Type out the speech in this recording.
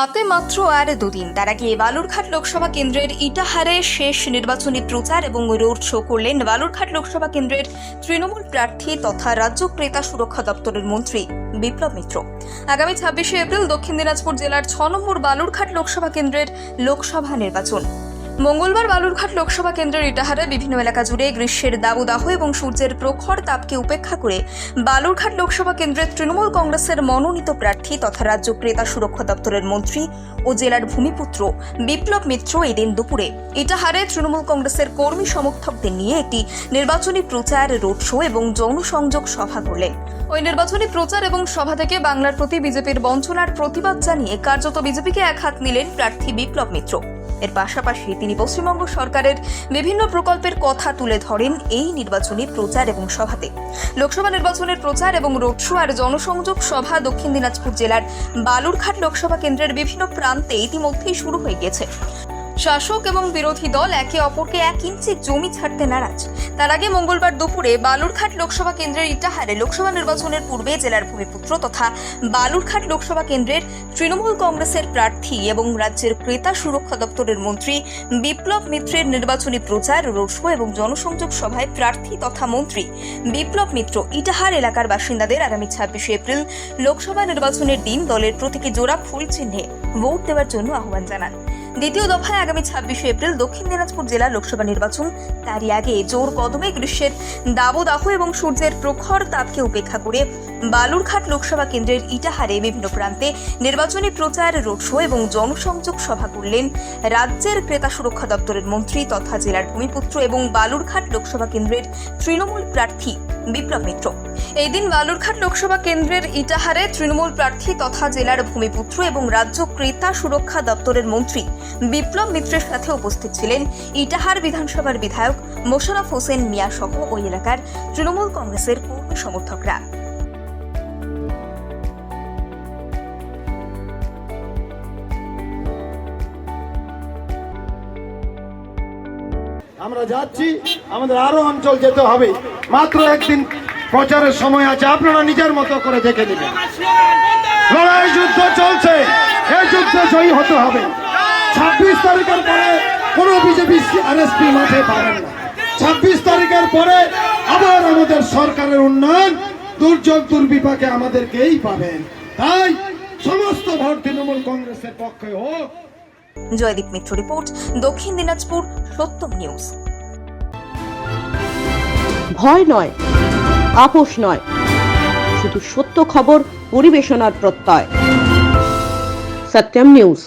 হাতে মাত্র আর দুদিন। তার আগে বালুরঘাট লোকসভা কেন্দ্রের ইটাহারে শেষ নির্বাচনী প্রচার এবং রোড শো করলেন বালুরঘাট লোকসভা কেন্দ্রের তৃণমূল প্রার্থী তথা রাজ্য ক্রেতা সুরক্ষা দপ্তরের মন্ত্রী বিপ্লব মিত্র। আগামী ছাব্বিশে এপ্রিল দক্ষিণ দিনাজপুর জেলার ছ নম্বর বালুরঘাট লোকসভা কেন্দ্রের লোকসভা নির্বাচন। মঙ্গলবার বালুরঘাট লোকসভা কেন্দ্রের ইটাহারে বিভিন্ন এলাকা জুড়ে গ্রীষ্মের দাবদাহ এবং সূর্যের প্রখর তাপকে উপেক্ষা করে বালুরঘাট লোকসভা কেন্দ্রের তৃণমূল কংগ্রেসের মনোনীত প্রার্থী তথা রাজ্য ক্রেতা সুরক্ষা দপ্তরের মন্ত্রী ও জেলার ভূমিপুত্র বিপ্লব মিত্র এদিন দুপুরে ইটাহারে তৃণমূল কংগ্রেসের কর্মী সমর্থকদের নিয়ে একটি নির্বাচনী প্রচার, রোড শো এবং জনসংযোগ সভা করলেন। ওই নির্বাচনী প্রচার এবং সভা থেকে বাংলার প্রতি বিজেপির বঞ্চনার প্রতিবাদ জানিয়ে কার্যত বিজেপিকে এক হাত নিলেন প্রার্থী বিপ্লব মিত্র। এর পাশাপাশি তিনি পশ্চিমবঙ্গ সরকারের বিভিন্ন প্রকল্পের কথা তুলে ধরেন এই নির্বাচনী প্রচার এবং সভাতে। লোকসভা নির্বাচনের প্রচার এবং রোড শো আর জনসংযোগ সভা দক্ষিণ দিনাজপুর জেলার বালুরঘাট লোকসভা কেন্দ্রের বিভিন্ন প্রান্তে ইতিমধ্যেই শুরু হয়ে গেছে শাসক এবং বিরোধী দল একে অপরকে এক ইঞ্চি জমি ছাড়তে নারাজ। তার আগে মঙ্গলবার দুপুরে বালুরঘাট লোকসভা কেন্দ্রের ইটাহারে লোকসভা নির্বাচনের পূর্বে জেলার ভূমিপুত্র তথা বালুরঘাট লোকসভা কেন্দ্রের তৃণমূল কংগ্রেসের প্রার্থী এবং রাজ্যের ক্রেতা সুরক্ষা দপ্তরের মন্ত্রী বিপ্লব মিত্রের নির্বাচনী প্রচার রোড শো এবং জনসংযোগ সভায় প্রার্থী তথা মন্ত্রী বিপ্লব মিত্র ইটাহার এলাকার বাসিন্দাদের আগামী ছাব্বিশে এপ্রিল লোকসভা নির্বাচনের দিন দলের প্রতীকে জোড়া ফুল চিহ্নে ভোট দেওয়ার জন্য আহ্বান জানান। দ্বিতীয় দফায় আগামী ছাব্বিশে এপ্রিল দক্ষিণ দিনাজপুর জেলা লোকসভা নির্বাচন। তারই আগে জোর কদমে গ্রীষ্মের দাবদাহ এবং সূর্যের প্রখর তাপকে উপেক্ষা করে বালুরঘাট লোকসভা কেন্দ্রের ইটাহারে বিভিন্ন প্রান্তে নির্বাচনী প্রচার, রোড শো এবং জনসংযোগ সভা করলেন রাজ্যের ক্রেতা সুরক্ষা দপ্তরের মন্ত্রী তথা জেলার ভূমিপুত্র এবং বালুরঘাট লোকসভা কেন্দ্রের তৃণমূল প্রার্থী বিপ্লব মিত্র। এই দিন বালুরঘাট লোকসভা কেন্দ্রের ইটাহারে তৃণমূল প্রার্থী তথা জেলার ভূমিপুত্র এবং রাজ্য ক্রেতা সুরক্ষা দপ্তরের মন্ত্রী বিপ্লব মিত্রের সাথে উপস্থিত ছিলেন ইটাহার বিধানসভার বিধায়ক মোশারফ হোসেন মিয়া সহ ওই এলাকার তৃণমূল কংগ্রেসের কর্মী সমর্থকরা। আমরা যাচ্ছি, আমাদের আরও অঞ্চল যেতে হবে। মাত্র একদিন প্রচারের সময় আছে, আপনারা নিজের মতো করে দেখে নেবেন। লড়াই যুদ্ধ চলছে, এই যুদ্ধে জয়ী হতে হবে। ছাব্বিশ তারিখের পরে কোনো বিজেপি আরএসপি মাঠে পাবেন না। ছাব্বিশ তারিখের পরে আবার আমাদের সরকারের উন্নয়ন, দুর্যোগ দুর্বিপাকে আমাদেরকেই পাবেন। তাই সমস্ত ভোট তৃণমূল কংগ্রেসের পক্ষে হোক জয়দীপ মিত্র রিপোর্ট, দক্ষিণ দিনাজপুর, সত্যম নিউজ। ভয় নয়, আপোষ নয়, শুধু সত্য খবর, পরিবেশনার প্রত্যয়। সত্যম নিউজ।